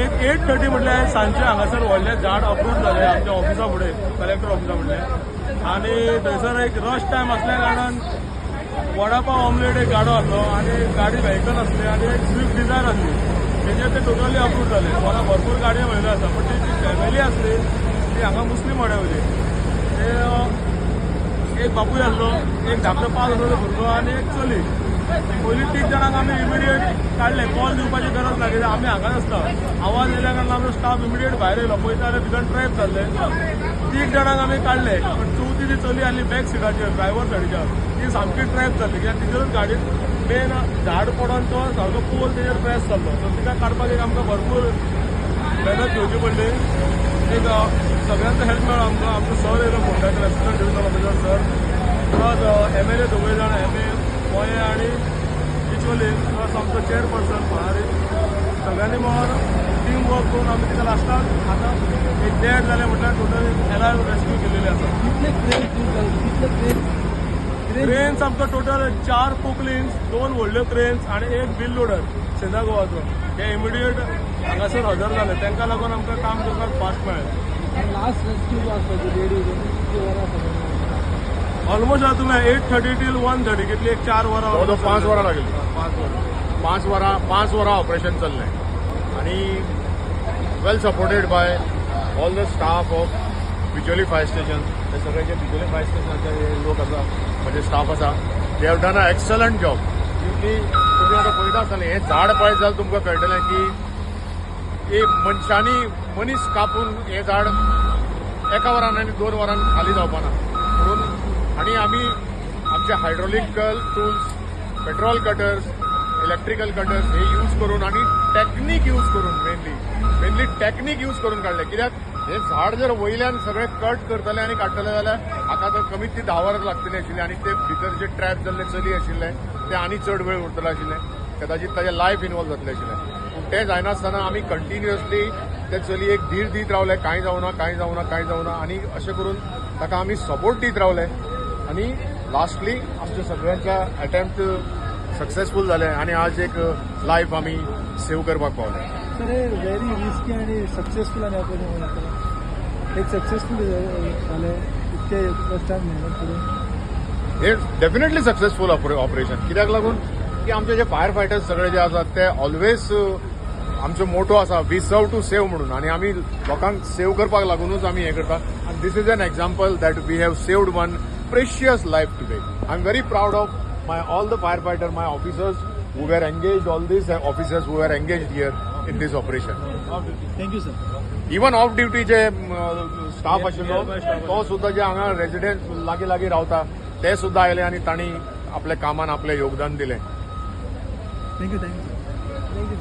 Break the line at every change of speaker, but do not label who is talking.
एक eight thirty म्हटल्यार सांजचे हांगासर व्हडलें झाड अप्रूव्ह जालें आमच्या ऑफिसा फुडें कलेक्टर ऑफिसा फुडलें आनी थंयसर एक रश टायम असल्या कारणान वडापाव ऑमलेट एक गाडो आसलो आनी गाडी व्हेकल आसली आनी एक स्विफ्ट डिझायर आसली तेजेर ते टोटली अप्रूव्ह जाले मला भरपूर गाडयो मेळ्ळ्यो आसा पण ती जी फॅमिली आसली ती हांगा मुस्लीम वाड्यावयली ते एक बापूय आसलो एक धाकटो पांच वर्साचो भुरगो आनी एक चली. पयलीं तीग जाणांक आमी इमिडिएट काडले कॉल दिवपाची गरज ना कित्याक आमी हांगा आसता आवाज येयल्या कारणान आमचो स्टाफ इमिडिएट भायर येयलो पळयता जाल्यार भितर ट्रॅप जाल्ले तीग जाणांक आमी काडले पण चवथी जी चली आसली बॅक सिटाचेर ड्रायव्हर सायडीच्या ती सामकी ट्रॅप जाल्ली कित्याक तिजेरूच गाडयेन मेन झाड पडोन तो सारको पोल तेजेर प्रेस जाल्लो सो तिका काडपाक एक आमकां भरपूर मेहनत घेवची पडली. एक सगळ्यांचो हेल्प मेळ्ळो आमकां आमचो सर येयलो फोंड्याचो resident division officer sir. Plus M L A दोगूय जाण एम ए इचोले प्लस आमचो चेअरपर्सन फळारी सगळ्यांनी मेळोन टीम वर्क करून आमी तिका लास्टाक आतां एक डेड जालें म्हटल्यार टोटल एलाय रेस्क्यू केलेली आसा क्रेन्स आमकां टोटल चार पोकलिन्स दोन व्हडल्यो क्रेन्स आनी एक बिल लोडर सेंदा गोवाचो हे इमिडिएट हांगासर हजर जाले तांकां लागून आमकां काम करपाक फास्ट मेळ्ळें
लास्ट रेस्क्यू जो आसता तो लेडी कितले वरां खबर
ऑलमोस्ट आता तुम्ही eight thirty till one thirty कितली एक चार वरां
पाच वरां लागली.
पाच वरां.
पाच वरां पाच वरां ऑपरेशन चल्लें आनी well supported by all the staff of Bicholim fire station ते सगळे जे बिचोली फायर स्टेशनाचे लोक आसा म्हणजे स्टाफ आसा they have done a excellent job की तुम्ही आतां पळयता आसतलें हें झाड पळयत जाल्यार तुमकां कळटलें की एक मनशांनी मनीस कापून हें झाड एका वरान आनी दोन वरान खाली जावपाना. आणि आनी आमी आमचे hydraulical tools petrol cutters electrical cutters हे यूज करून आणि टॅक्नीक यूज करून मेनली मेनली टॅक्नीक यूज करून काढले. कित्याक हे झाड जर वयल्यान सगळे कट करतले आनी काडटले जाल्यार हाका तर कमीत ती धा वरां लागतली आशिल्ली आनी ते भितर जे ट्रॅप जाल्ले चली आशिल्ले ते आनी चड वेळ उरतले आशिल्ले कदाचित ताजें लायफ इनवॉल्व जातलें आशिल्लें पूण तें जायनासतना आमी कंटिन्युअसली ते चली एक धीर दीत रावले कांय जावना कांय जावना कांय जावना आनी अशें करून ताका आमी सपोर्ट दीत रावले. आनी लास्टली आमच्या सगळ्यांच्या अटेम्प्ट सक्सेसफूल जाले आनी आज एक लायफ आमी सेव करपाक पावले.
सर हे व्हेरी रिस्की आणि सक्सेसफुल आणि एक सक्सेसफुल झाले इतके कष्टान मेहनत करून.
हे डेफिनेटली सक्सेसफूल ऑपरेशन कित्याक लागून? की आमचे जे फायर फायटर्स सगळे जे आसात ते ऑलवेज आमचो मोटो आसा वी सर्व टू सेव म्हणून. आनी आमी लोकांक सेव करपाक लागूनच आमी हें करता. This is an example that we have saved one precious life today I am very proud of my all the fire fighter my officers who were engage all this officers who are engage here in this operation
thank you sir
even off duty जे स्टाफ आशिल्लो तो सुद्धा जे हांगा resident लागीं लागीं रावता ते सुद्धा आयले आनी तांणी आपल्या कामान आपलें योगदान दिलें.
Thank you thank you sir thank you